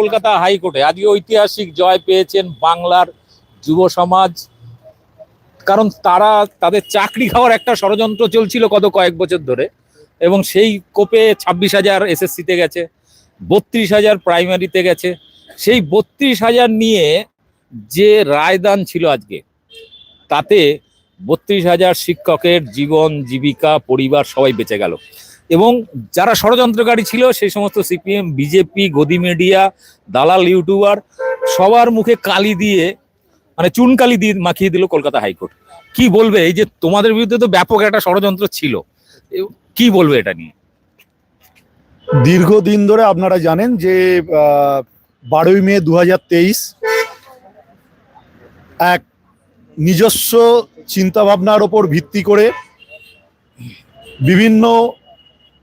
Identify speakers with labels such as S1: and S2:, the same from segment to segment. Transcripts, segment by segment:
S1: কলকাতা হাইকোর্টে। আজকে ঐতিহাসিক জয় পেয়েছেন বাংলার যুব সমাজ। কারণ তারা, তাদের চাকরি খাওয়ার একটা ষড়যন্ত্র চলছিল গত কয়েক বছর ধরে। এবং সেই কোপে ছাব্বিশ হাজার এসএসসিতে গেছে, বত্রিশ হাজার প্রাইমারিতে গেছে। সেই বত্রিশ হাজার নিয়ে যে রায়দান ছিল আজকে, তাতে বত্রিশ হাজার শিক্ষকের জীবন, জীবিকা, পরিবার সবাই বেঁচে গেল। এবং যারা ষড়যন্ত্রকারী ছিল, সেই সমস্ত সিপিএম, বিজেপি, গদি মিডিয়া, দালাল ইউটিউবার, সবার মুখে কালি দিয়ে মানে চুনকালি দিয়ে মাখিয়ে দিল কলকাতা হাইকোর্ট। কি বলবে? এই যে তোমাদের বিরুদ্ধে তো ব্যাপক একটা ষড়যন্ত্র ছিল। কি বলবে এটা নিয়ে?
S2: দীর্ঘদিন ধরে আপনারা জানেন যে বারোই মে দু এক নিজস্ব চিন্তাভাবনার ওপর ভিত্তি করে বিভিন্ন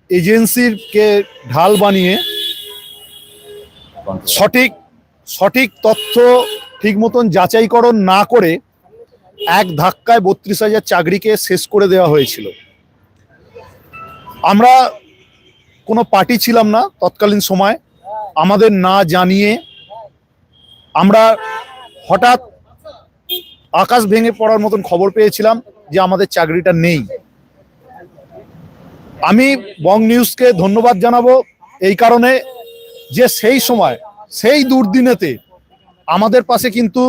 S2: এজেন্সিরকে ঢাল বানিয়ে সঠিক সঠিক তথ্য ঠিক মতন যাচাইকরণ না করে এক ধাক্কায় বত্রিশ হাজার চাকরিকে শেষ করে দেওয়া হয়েছিল। আমরা কোনো পার্টি ছিলাম না তৎকালীন সময়। আমাদের না জানিয়ে আমরা হঠাৎ আকাশ ভেঙে পড়ার মতন খবর পেয়েছিলাম যে আমাদের চাকরিটা নেই। আমি বং নিউজকে ধন্যবাদ জানাব এই কারণে যে সেই সময়, সেই দুর্দিনেতে আমাদের পাশে কিন্তু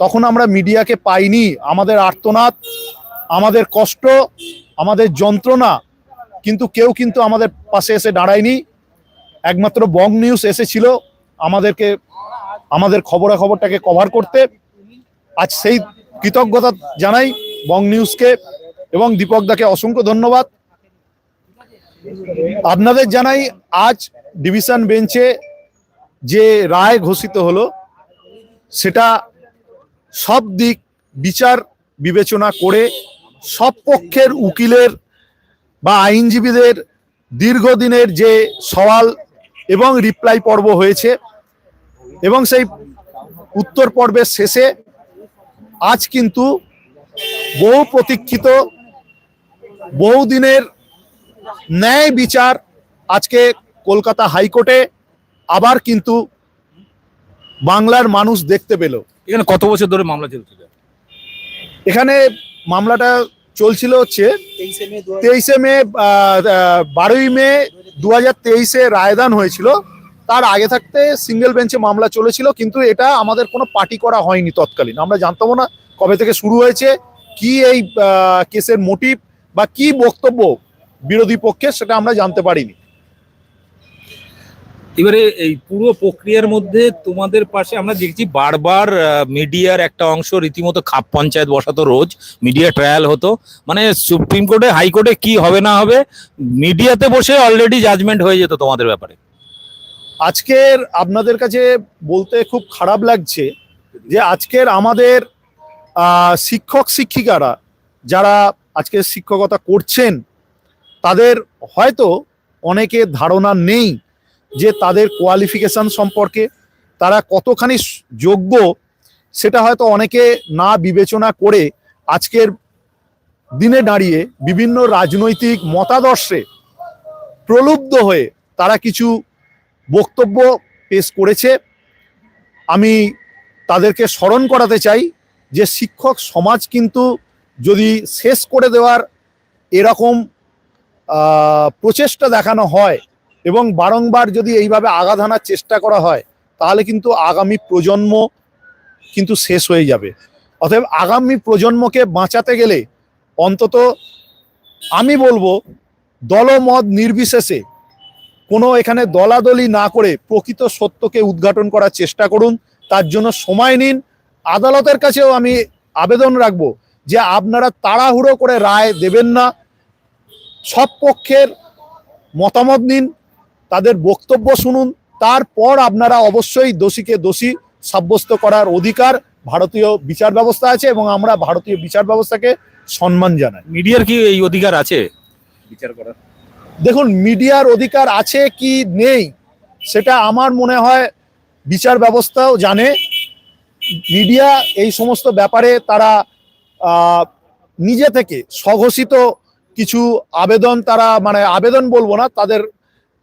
S2: তখন আমরা মিডিয়াকে পাইনি। আমাদের আর্তনাদ, আমাদের কষ্ট, আমাদের যন্ত্রণা কিন্তু কেউ কিন্তু আমাদের পাশে এসে দাঁড়ায়নি। একমাত্র বং নিউজ এসেছিল আমাদেরকে, আমাদের খবরাখবরটাকে কভার করতে। আজ সেই কৃতজ্ঞতা জানাই বং নিউজকে এবং দীপক দাকে অসংখ্য ধন্যবাদ। আপনাদের জানাই আজ ডিভিশন বেঞ্চে যে রায় ঘোষিত হলো, সেটা সব দিক বিচার বিবেচনা করে সব পক্ষের উকিলের বা আইনজীবীদের দীর্ঘদিনের যে সওয়াল এবং রিপ্লাই পর্ব হয়েছে এবং সেই উত্তর পর্বের শেষে আজ কিন্তু বহু প্রতীক্ষিত বহুদিনের ন্যায় বিচার আজকে কলকাতা হাইকোর্টে আবার কিন্তু বাংলার মানুষ দেখতে পেল।
S1: এখানে কত বছর ধরে মামলা চলছিল
S2: এখানে মামলাটা চলছিল হচ্ছে তেইশে মে বারোই মে দু হাজার তেইশে রায়দান হয়েছিল। তার আগে থাকতে সিঙ্গেল বেঞ্চে মামলা চলেছিল কিন্তু এটা আমাদের কোনো পার্টি করা হয়নি তৎকালীন। আমরা জানতাম না কবে থেকে শুরু হয়েছে কি এই কেসের মোটিভ বা কি বক্তব্য বিরোধী পক্ষে সেটা আমরা জানতে পারিনি।
S1: এবারে এই পুরো প্রক্রিয়ার মধ্যে তোমাদের পাশে আমরা দেখছি বারবার মিডিয়ার একটা অংশ রীতিমতো খাপ পঞ্চায়েত বসাতো রোজ মিডিয়া ট্রায়াল হতো। মানে সুপ্রিম কোর্টে হাইকোর্টে কি হবে না হবে মিডিয়াতে বসে অলরেডি জাজমেন্ট হয়ে যেত তোমাদের ব্যাপারে।
S2: আজকের আপনাদের কাছে বলতে খুব খারাপ লাগছে যে আজকের আমাদের শিক্ষক শিক্ষিকারা যারা আজকে শিক্ষকতা করছেন তাদের হয়তো অনেকে ধারণা নেই যে তাদের কোয়ালিফিকেশন সম্পর্কে, তারা কতখানি যোগ্য সেটা হয়তো অনেকে না বিবেচনা করে আজকের দিনে দাঁড়িয়ে বিভিন্ন রাজনৈতিক মতাদর্শে প্রলুব্ধ হয়ে তারা কিছু বক্তব্য পেশ করেছে। আমি তাদেরকে স্মরণ করাতে চাই যে শিক্ষক সমাজ কিন্তু যদি শেষ করে দেওয়ার এরকম প্রচেষ্টা দেখানো হয় এবং বারংবার যদি এইভাবে আঘাত হানার চেষ্টা করা হয়, তাহলে কিন্তু আগামী প্রজন্ম কিন্তু শেষ হয়ে যাবে। অতএব আগামী প্রজন্মকে বাঁচাতে গেলে অন্তত আমি বলব, দলমত নির্বিশেষে কোনো এখানে দলাদলি না করে প্রকৃত সত্যকে উদ্ঘাটন করার চেষ্টা করুন। তার জন্য সময় নিন। আদালতের কাছেও আমি আবেদন রাখব যে আপনারা তাড়াহুড়ো করে রায় দেবেন না। সব পক্ষের মতামত নিন তাদের বক্তব্য শুনুন তারপর আপনারা অবশ্যই দোষীকে দোষী সাব্যস্ত করার অধিকার ভারতীয় বিচার ব্যবস্থা আছে এবং আমরা ভারতীয় বিচার ব্যবস্থাকে সম্মান জানাই।
S1: মিডিয়ার কি এই অধিকার আছে? বিচার করার।
S2: দেখুন মিডিয়ার অধিকার আছে কি নেই সেটা আমার মনে হয় বিচার ব্যবস্থাও জানে। মিডিয়া এই সমস্ত ব্যাপারে তারা নিজে থেকে স্বঘোষিত কিছু আবেদন তারা মানে আবেদন বলব না, তাদের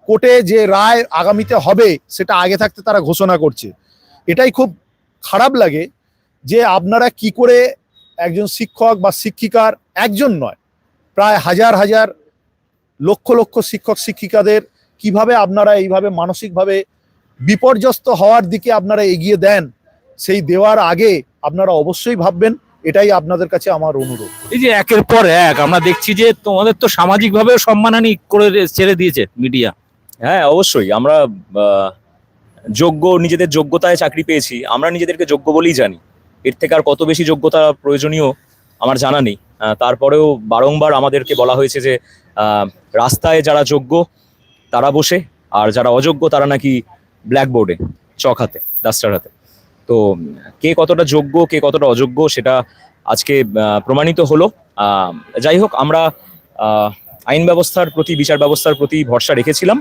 S2: কোর্টে যে রায় আগামীতে হবে, সেটা আগে থাকতে তারা ঘোষণা করছে। এটাই খুব খারাপ লাগে যে আপনারা কি করে একজন শিক্ষক বা শিক্ষিকার একজন নয়, প্রায় হাজার হাজার, লক্ষ লক্ষ শিক্ষক শিক্ষিকাদের কীভাবে আপনারা এইভাবে মানসিকভাবে বিপর্যস্ত হওয়ার দিকে আপনারা এগিয়ে দেন, সেই দেওয়ার আগে আপনারা অবশ্যই ভাববেন। এটাই আপনাদের কাছে আমার অনুরোধ।
S1: এই যে একের পর এক আমরা দেখছি যে তোমাদের তো সামাজিক ভাবেও সম্মানহানি করে ছেড়ে দিয়েছে মিডিয়া।
S3: হ্যাঁ অবশ্যই। আমরা যোগ্য নিজেদের যোগ্যতায় চাকরি পেয়েছি। আমরা নিজেদেরকে যোগ্য বলেই জানি। এর থেকে আর কত বেশি যোগ্যতা প্রয়োজনীয় আমার জানা নেই। তারপরেও বারংবার আমাদেরকে বলা হয়েছে যে রাস্তায় যারা যোগ্য তারা বসে আর যারা অযোগ্য তারা নাকি ব্ল্যাকবোর্ডে চক হাতে ডাস্টার হাতে। তো কে কতটা যোগ্য কে কতটা অযোগ্য সেটা আজকে প্রমাণিত হলো। যাই হোক আমরা আইন ব্যবস্থার প্রতি বিচার ব্যবস্থার প্রতি ভরসা রেখেছিলাম।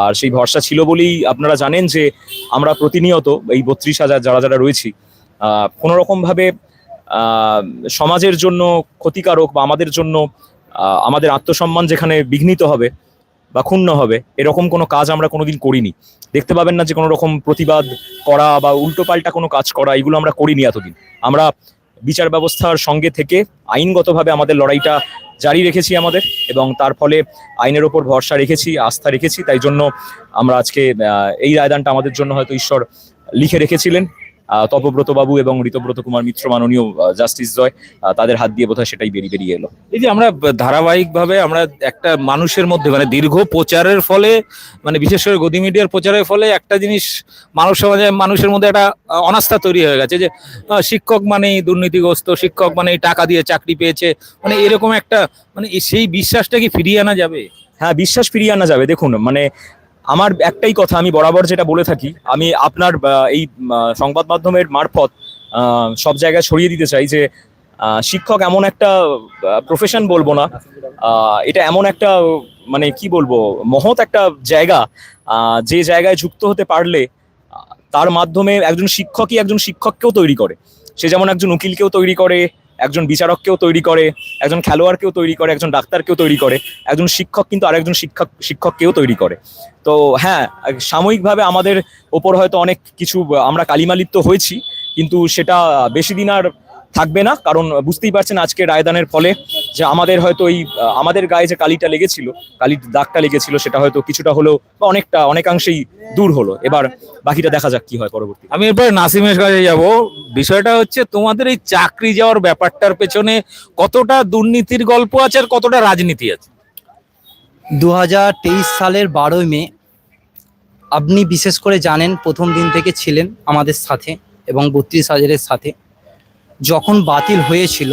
S3: আর সেই ভরসা ছিল বলেই আপনারা জানেন যে আমরা প্রতিনিয়ত এই বত্রিশ হাজার যারা যারা রয়েছি আহ, কোনো রকমভাবে সমাজের জন্য ক্ষতিকারক বা আমাদের জন্য আমাদের আত্মসম্মান যেখানে বিঘ্নিত হবে বা ক্ষুণ্ণ হবে, এরকম কোনো কাজ আমরা কোনোদিন করিনি। দেখতে পাবেন না যে কোনো রকম প্রতিবাদ করা বা উল্টোপাল্টা কোনো কাজ করা, এগুলো আমরা করিনি এতদিন। আমরা বিচার ব্যবস্থার সঙ্গে থেকে আইনগতভাবে আমাদের লড়াইটা জারি রেখেছি আমাদের এবং তার ফলে আইনের ওপর ভরসা রেখেছি, আস্থা রেখেছি। তাই জন্য আমরা আজকে এই রায়দানটা আমাদের জন্য হয়তো ঈশ্বর লিখে রেখেছিলেন। তপব্রত বাবু এবং ঋতব্রত কুমার মিত্র মাননীয় জাস্টিস জয় তাদের হাত দিয়ে বোধহয় সেটাই বেরিয়ে বেরিয়ে এলো।
S1: এই যে আমরা ধারাবাহিক ভাবে আমরা একটা মানুষের মধ্যে মানে দীর্ঘ প্রচারের ফলে মানে বিশেষ করে গদি মিডিয়ার প্রচারের ফলে একটা জিনিস মানব সমাজে মানুষের মধ্যে একটা অনাস্থা তৈরি হয়ে গেছে যে শিক্ষক মানেই দুর্নীতিগ্রস্ত শিক্ষক মানেই টাকা দিয়ে চাকরি পেয়েছে মানে এরকম একটা মানে সেই বিশ্বাসটা কি ফিরিয়ে আনা যাবে?
S3: হ্যাঁ বিশ্বাস ফিরিয়ে আনা যাবে। দেখুন মানে আমার একটাই কথা, আমি বরাবর যেটা বলে থাকি, আমি আপনার এই সংবাদ মাধ্যমের মারফত সব জায়গায় ছড়িয়ে দিতে চাই যে শিক্ষক এমন একটা প্রফেশন বলব না এটা এমন একটা মানে কি বলব, মহৎ একটা জায়গা যে জায়গায় যুক্ত হতে পারলে তার মাধ্যমে একজন শিক্ষকই একজন শিক্ষককেও তৈরি করে। সে যেমন একজন উকিলকেও তৈরি করে একজন বিচারককেও তৈরি করে, একজন খেলোয়াড়কেও তৈরি করে, একজন ডাক্তারকেও তৈরি করে, একজন শিক্ষক কিন্তু আরেকজন শিক্ষক, শিক্ষককেও তৈরি করে। তো হ্যাঁ সাময়িকভাবে আমাদের ওপর হয়তো অনেক কিছু, আমরা কালিমালিপ্ত হয়েছি, কিন্তু সেটা বেশি দিন আর থাকবে না কারণ বুঝতেই পারছেন আজকে রায়দানের ফলে যে আমাদের হয়তো এই আমাদের গায়ে যে কালিটা লেগেছিল কালির দাগটা লেগেছিল সেটা হয়তো কিছুটা হলেও বা অনেকটা অনেকাংশেই দূর হলো। এবার বাকিটা দেখা যাক কি হয় পরবর্তী।
S1: আমি এরপরে নাসিমের কাছে যাব। বিষয়টা হচ্ছে তোমাদের এই চাকরি যাওয়ার ব্যাপারটার পেছনে কতটা দুর্নীতির গল্প আছে আর কতটা রাজনীতি আছে?
S4: দু হাজার তেইশ সালের বারোই মে আপনি বিশেষ করে জানেন প্রথম দিন থেকে ছিলেন আমাদের সাথে এবং বত্রিশ হাজারের সাথে। যখন বাতিল হয়েছিল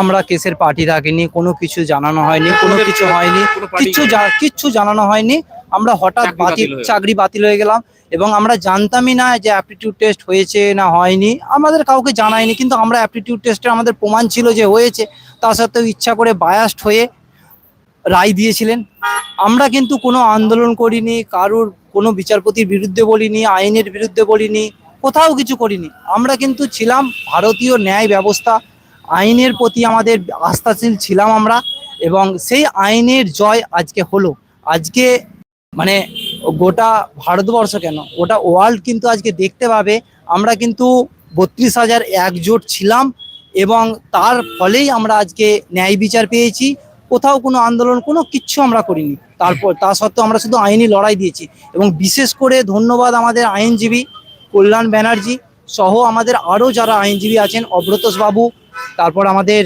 S4: আমরা কেসের পার্টি রাখিনি কোনো কিছু জানানো হয়নি কোনো কিছু হয়নি কিচ্ছু কিচ্ছু জানানো হয়নি। আমরা হঠাৎ
S1: বাতিল।
S4: চাকরি বাতিল হয়ে গেলাম এবং আমরা জানতামই না যে অ্যাপটিটিউড টেস্ট হয়েছে না হয়নি। আমাদের কাউকে জানায়নি কিন্তু আমরা অ্যাপটিটিউড টেস্টে আমাদের প্রমাণ ছিল যে হয়েছে। তা সত্ত্বেও ইচ্ছা করে বায়াস্ট হয়ে রায় দিয়েছিলেন। আমরা কিন্তু কোনো আন্দোলন করিনি কারুর কোনো বিচারপতির বিরুদ্ধে বলিনি আইনের বিরুদ্ধে বলিনি। কোথাও কিছু করিনি। আমরা কিন্তু ছিলাম ভারতীয় ন্যায় ব্যবস্থা, আইনের প্রতি আমাদের আস্থাশীল ছিলাম আমরা এবং সেই আইনের জয় আজকে হলো। আজকে মানে গোটা ভারতবর্ষ কেন? গোটা ওয়ার্ল্ড কিন্তু আজকে দেখতে পাবে। আমরা কিন্তু বত্রিশ হাজার একজোট ছিলাম এবং তার ফলেই আমরা আজকে ন্যায় বিচার পেয়েছি। কোথাও কোনো আন্দোলন, কোনো কিচ্ছু আমরা করিনি। তারপর তা সত্ত্বেও আমরা শুধু আইনি লড়াই দিয়েছি এবং বিশেষ করে ধন্যবাদ আমাদের আইনজীবী কল্যাণ ব্যানার্জি সহ আমাদের আরও যারা আইনজীবী আছেন অব্রতোষ বাবু তারপর আমাদের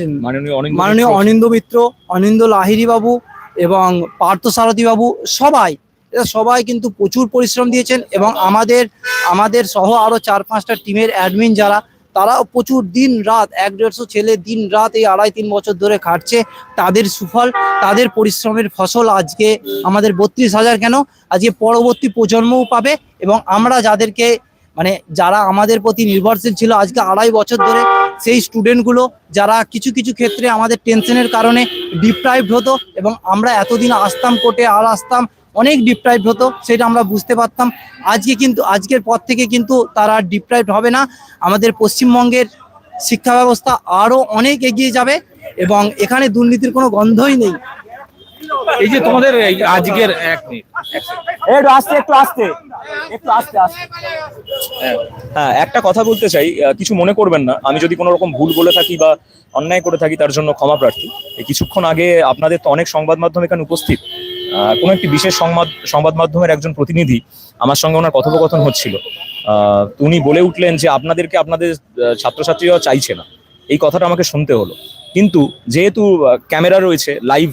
S3: মাননীয়
S4: অনিন্দ মিত্র, অনিন্দ লাহিরি বাবু এবং পার্থ সারথী বাবু সবাই এরা সবাই কিন্তু প্রচুর পরিশ্রম দিয়েছেন এবং আমাদের আমাদের সহ আরও চার পাঁচটা টিমের অ্যাডমিন যারা তারাও প্রচুর দিন রাত এক দেড়শো ছেলে দিন রাত এই আড়াই তিন বছর ধরে খাটছে তাদের সুফল তাদের পরিশ্রমের ফসল আজকে আমাদের বত্রিশ হাজার কেন? আজকে পরবর্তী প্রজন্মও পাবে এবং আমরা যাদেরকে মানে যারা আমাদের প্রতি নির্ভরশীল ছিল আজকে আড়াই বছর ধরে সেই স্টুডেন্টগুলো যারা কিছু কিছু ক্ষেত্রে আমাদের টেনশনের কারণে ডিপ্রাইভড হতো এবং আমরা এতদিন আসতাম কোর্টে, আর আসতাম, অনেক ডিপ্রাইভড হতো, সেটা আমরা বুঝতে পারতাম। আজকে কিন্তু, আজকের পর থেকে কিন্তু তারা ডিপ্রাইভড হবে না। আমাদের পশ্চিমবঙ্গের শিক্ষা ব্যবস্থা আরও অনেক এগিয়ে যাবে এবং এখানে দুর্নীতির কোনো গন্ধই নেই।
S1: এই যে তোমাদের আজকের এক মিনিট। এক second।
S3: একটু আস্তে একটু আস্তে। একটু আস্তে আস্তে। হ্যাঁ একটা কথা বলতে চাই কিছু মনে করবেন না। আমি যদি কোনো রকম ভুল বলে থাকি বা অন্যায় করে থাকি তার জন্য ক্ষমা প্রার্থী। এই কিছুক্ষণ আগে আপনাদের তো অনেক সংবাদ মাধ্যম এখানে উপস্থিত। কোনো একটি বিশেষ সংবাদ সংবাদ মাধ্যমের একজন প্রতিনিধি আমার সঙ্গে ওনার কথোপকথন হচ্ছিল। আহ, উনি বলে উঠলেন যে আপনাদেরকে আপনাদের ছাত্রছাত্রীরা চাইছে না। এই কথাটা আমাকে শুনতে হলো। কিন্তু যেহেতু ক্যামেরা রয়েছে লাইভ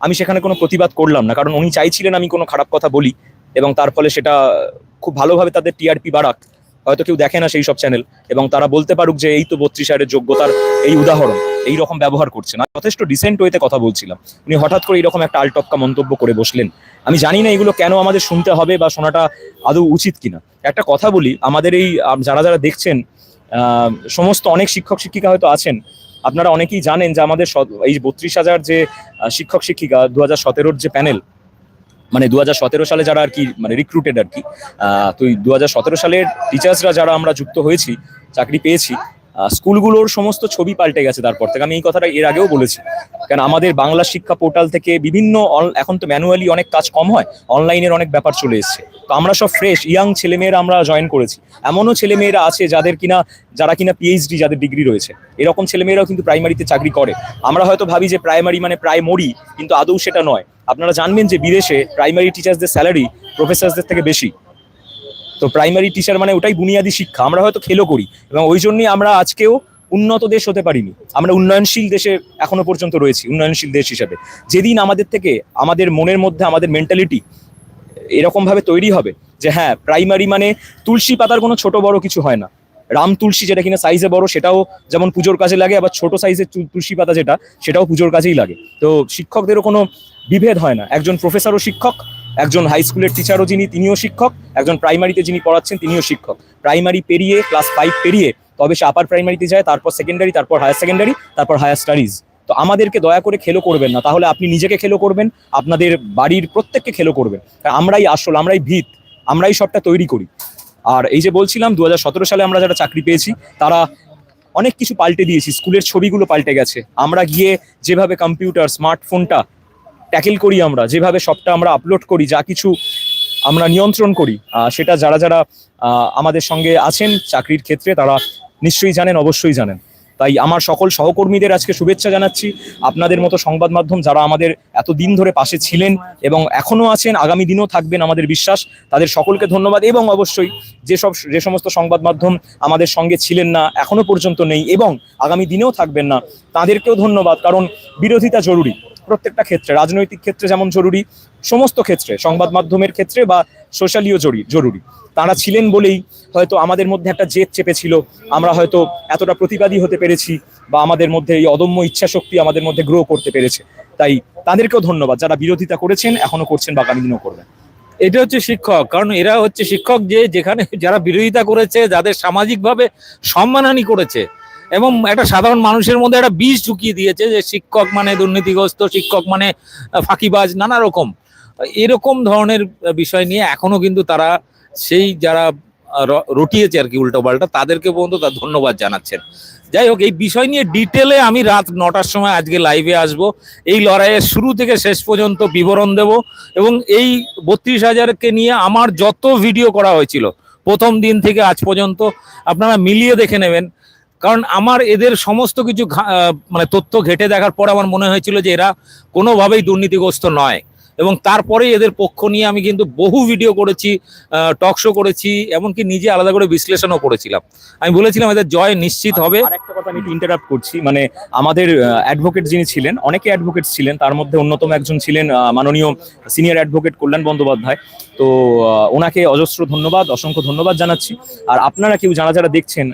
S3: আমি সেখানে কোনো প্রতিবাদ করলাম না, কারণ উনি চাইছিলেন আমি কোনো খারাপ কথা বলি এবং তার ফলে সেটা খুব ভালোভাবে তাদের টিআরপি বাড়াক। হয়তো কেউ দেখে না সেই সব চ্যানেল এবং তারা বলতে পারুক যে এই তো বত্রিশ হাজারের যোগ্যতার এই উদাহরণ, এই রকম ব্যবহার করছে না যথেষ্ট ডিসেন্ট ওয়েতে কথা বলছিলাম। উনি হঠাৎ করে এরকম একটা আলটপকা মন্তব্য করে বসলেন। আমি জানি না এগুলো কেন আমাদের শুনতে হবে বা শোনাটা আদৌ উচিত কিনা। একটা কথা বলি, আমাদের এই যারা যারা দেখছেন সমস্ত অনেক শিক্ষক শিক্ষিকা হয়তো আছেন আপনারা অনেকেই জানেন যে আমাদের এই বত্রিশ হাজার যে শিক্ষক, শিক্ষিকা দু হাজার সতেরোর যে প্যানেল মানে দু হাজার সতেরো সালে যারা আর কি মানে রিক্রুটেড আর কি তো দু সালের টিচার্সরা যারা আমরা যুক্ত হয়েছি, চাকরি পেয়েছি স্কুলগুলোর সমস্ত ছবি পাল্টে গেছে তারপর থেকে। আমি এই কথাটা এর আগেও বলেছি। কারণ আমাদের বাংলা শিক্ষা পোর্টাল থেকে বিভিন্ন এখন তো ম্যানুয়ালি অনেক কাজ কম হয় অনলাইনের অনেক ব্যাপার চলে এসেছে। তো আমরা সব ফ্রেশ ইয়াং ছেলেমেয়েরা আমরা জয়েন করেছি। এমনও ছেলেমেয়েরা আছে যাদের কিনা, যারা কিনা পিএইচডি যাদের ডিগ্রি রয়েছে। এরকম ছেলেমেয়েরাও কিন্তু প্রাইমারিতে চাকরি করে। আমরা হয়তো ভাবি যে প্রাইমারি মানে প্রায় মরি কিন্তু আদৌ সেটা নয়। আপনারা জানবেন যে বিদেশে প্রাইমারি টিচার্সদের স্যালারি প্রফেসরদের থেকে বেশি। তো প্রাইমারি টিচার মানে ওটাই বুনিয়াদী শিক্ষা। আমরা হয়তো খেলো করি। এবং ওই জন্যই আমরা আজকেও উন্নত দেশ হতে পারিনি। আমরা উন্নয়নশীল দেশে এখনও পর্যন্ত রয়েছি, উন্নয়নশীল দেশ হিসাবে। যেদিন আমাদের থেকে, আমাদের মনের মধ্যে, আমাদের মেন্টালিটি এরকম ভাবে তৈরি হবে যে হ্যাঁ প্রাইমারি মানে তুলসী পাতার কোনো ছোট বড় কিছু হয় না। রাম তুলসী যেটা কিনা সাইজে বড়, সেটাও যেমন পুজোর কাজে লাগে, আবার ছোট সাইজের তুলসী পাতা যেটা, সেটাও পুজোর কাজেই লাগে। তো শিক্ষকদেরও কোনো বিভেদ হয় না। একজন প্রফেসরও শিক্ষক, একজন হাই স্কুলের টিচারও যিনি, তিনিও শিক্ষক, একজন প্রাইমারিতে যিনি পড়াচ্ছেন, তিনিও শিক্ষক। প্রাইমারি পেরিয়ে ক্লাস ফাইভ পেরিয়ে, তবে সে আপার প্রাইমারিতে যায়, তারপর সেকেন্ডারি তারপর হায়ার সেকেন্ডারি তারপর হায়ার স্টাডিজ তো আমাদেরকে দয়া করে খেলো করবেন না। তাহলে আপনি নিজেকে খেলো করবেন, আপনাদের বাড়ির প্রত্যেককে খেলো করবেন। আমরাই আসল, আমরাই ভিত, আমরাই সবটা তৈরি করি। আর এই যে বলছিলাম দু হাজার সতেরো সালে আমরা যারা চাকরি পেয়েছি, তারা অনেক কিছু পাল্টে দিয়েছি। স্কুলের ছবিগুলো পাল্টে গেছে। আমরা গিয়ে যেভাবে কম্পিউটার, স্মার্টফোনটা ট্যাকেল করি আমরা, যেভাবে সবটা আমরা আপলোড করি, যা কিছু আমরা নিয়ন্ত্রণ করি সেটা যারা যারা আমাদের সঙ্গে আছেন চাকরির ক্ষেত্রে, তারা নিশ্চয়ই জানেন, অবশ্যই জানেন। তাই আমার সকল সহকর্মীদের আজকে শুভেচ্ছা জানাচ্ছি। আপনাদের মতো সংবাদ মাধ্যম যারা আমাদের এত দিন ধরে পাশে ছিলেন এবং এখনও আছেন, আগামী দিনেও থাকবেন আমাদের বিশ্বাস, তাদের সকলকে ধন্যবাদ এবং অবশ্যই যেসব যে সমস্ত সংবাদ মাধ্যম আমাদের সঙ্গে ছিলেন না, এখনও পর্যন্ত নেই এবং আগামী দিনেও থাকবেন না, তাদেরকেও ধন্যবাদ, কারণ বিরোধিতা জরুরি প্রত্যেকটা ক্ষেত্রে, রাজনৈতিক ক্ষেত্রে যেমন জরুরি সমস্ত ক্ষেত্রে, সংবাদ মাধ্যমের ক্ষেত্রে বা সোশ্যালিও জরুরি জরুরি। তারা ছিলেন বলেই হয়তো আমাদের মধ্যে একটা জেদ চেপেছিল, আমরা হয়তো এতটা প্রতিবাদী হতে পেরেছি বা আমাদের মধ্যে এই অদম্য ইচ্ছা শক্তি আমাদের মধ্যে গ্রো করতে পেরেছে। তাই তাদেরকেও ধন্যবাদ, যারা বিরোধিতা করেছেন, এখনও করছেন বা আগামী দিনেও করবেন।
S1: এটা হচ্ছে শিক্ষক, কারণ এরা হচ্ছে শিক্ষক যে যেখানে যারা বিরোধিতা করেছে, যাদের সামাজিকভাবে সম্মানহানি করেছে এবং একটা সাধারণ মানুষের মধ্যে একটা বিষ ঢুকিয়ে দিয়েছে যে শিক্ষক মানে দুর্নীতিগ্রস্ত, শিক্ষক মানে ফাঁকিবাজ, নানা রকম। এরকম ধরনের বিষয় নিয়ে এখনও কিন্তু তারা সেই যারা রটিয়েছে আর কি উল্টো পাল্টা, তাদেরকে পর্যন্ত তার ধন্যবাদ জানাচ্ছেন। যাই হোক, এই বিষয় নিয়ে ডিটেলে আমি রাত নটার সময় আজকে লাইভে আসব। এই লড়াইয়ের শুরু থেকে শেষ পর্যন্ত বিবরণ দেব এবং এই বত্রিশ হাজারকে নিয়ে আমার যত ভিডিও করা হয়েছিল, প্রথম দিন থেকে আজ পর্যন্ত আপনারা মিলিয়ে দেখে নেবেন। কারণ আমার এদের সমস্ত কিছু মানে তথ্য ঘেটে দেখার পর আমার মনে হয়েছিল যে এরা কোনোভাবেই দুর্নীতিগ্রস্ত নয়। এবং তারপরে এদের পক্ষ নিয়ে আমি কিন্তু বহু ভিডিও করেছি টক শো করেছি এমনকি নিজে আলাদা করে বিশ্লেষণও করেছিলাম। আমি বলেছিলাম এদের জয় নিশ্চিত হবে।
S3: আরেকটা কথা আমি ইন্টারাপ্ট করছি মানে আমাদের অ্যাডভোকেট যিনি ছিলেন অনেকে অ্যাডভোকেট ছিলেন তার মধ্যে অন্যতম একজন ছিলেন মাননীয় সিনিয়র অ্যাডভোকেট কল্যাণ বন্দ্যোপাধ্যায়। তো ওনাকে অজস্র ধন্যবাদ অসংখ্য ধন্যবাদ জানাচ্ছি। আর আপনারা কেউ যারা যারা দেখছেন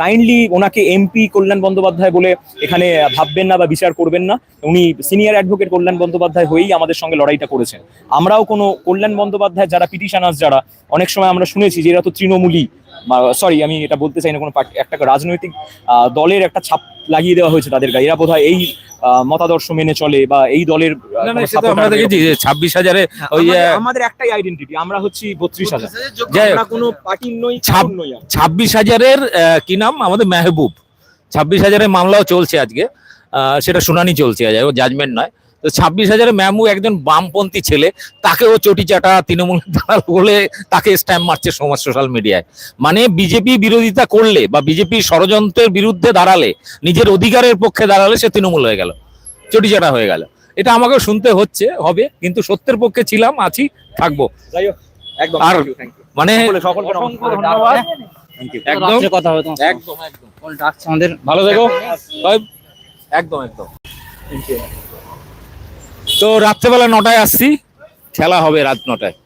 S3: কাইন্ডলি ওনাকে এমপি কল্যাণ বন্দ্যোপাধ্যায় বলে এখানে ভাববেন না বা বিচার করবেন না। উনি সিনিয়র অ্যাডভোকেট কল্যাণ বন্দ্যোপাধ্যায় হয়েই আমাদের সঙ্গে লড়াইটা করেছেন। আমরাও কোনো কল্যাণ বন্দ্যোপাধ্যায় যারা পিটিশনার্স যারা, অনেক সময় আমরা শুনেছি যে এরা তো তৃণমূলী সরি আমি এটা বলতে চাই না কোনো পার্টি একটা রাজনৈতিক আহ, দলের একটা ছাপ লাগিয়ে দেওয়া হয়েছে তাদের গায়ে। এরা বোধহয় এই আহ, মতাদর্শ মেনে চলে বা এই দলের
S1: ছাব্বিশ হাজারে ওই
S3: আমাদের- একটাই আইডেন্টিটি আমরা হচ্ছি বত্রিশ হাজার। কোনো পার্টির নই
S1: ছাব-
S3: নই
S1: ছাব্বিশ হাজারের আহ, কি নাম? আমাদের মেহবুব। ছাব্বিশ হাজারের মামলাও চলছে আজকে। আহ, সেটা শুনানি চলছে জাজমেন্ট নয়। তো ছাব্বিশ হাজারে ম্যামু একজন বামপন্থী ছেলে তাকেও চটি চাটা তৃণমূল দালাল বলে তাকে স্ট্যাম্প মারছে সমাজ সোশ্যাল মিডিয়ায়। মানে বিজেপি বিরোধিতা করলে বা বিজেপি ষড়যন্ত্রের বিরুদ্ধে দাঁড়ালে নিজের অধিকারের পক্ষে দাঁড়ালে সে তৃণমূল হয়ে গেল চটি চাটা হয়ে গেল। এটা আমাকে শুনতে হচ্ছে হবে কিন্তু সত্যের পক্ষে ছিলাম আছি থাকব।
S3: একদম
S1: আর-. মানে। ধন্যবাদ। একদম।
S4: কথা হবে
S1: একদম একদম।
S4: বল, ডাকছে
S1: ভালো থেকো। একদম। একদম তো রাত্রেবেলা নটায় আসছি খেলা হবে রাত নটায়।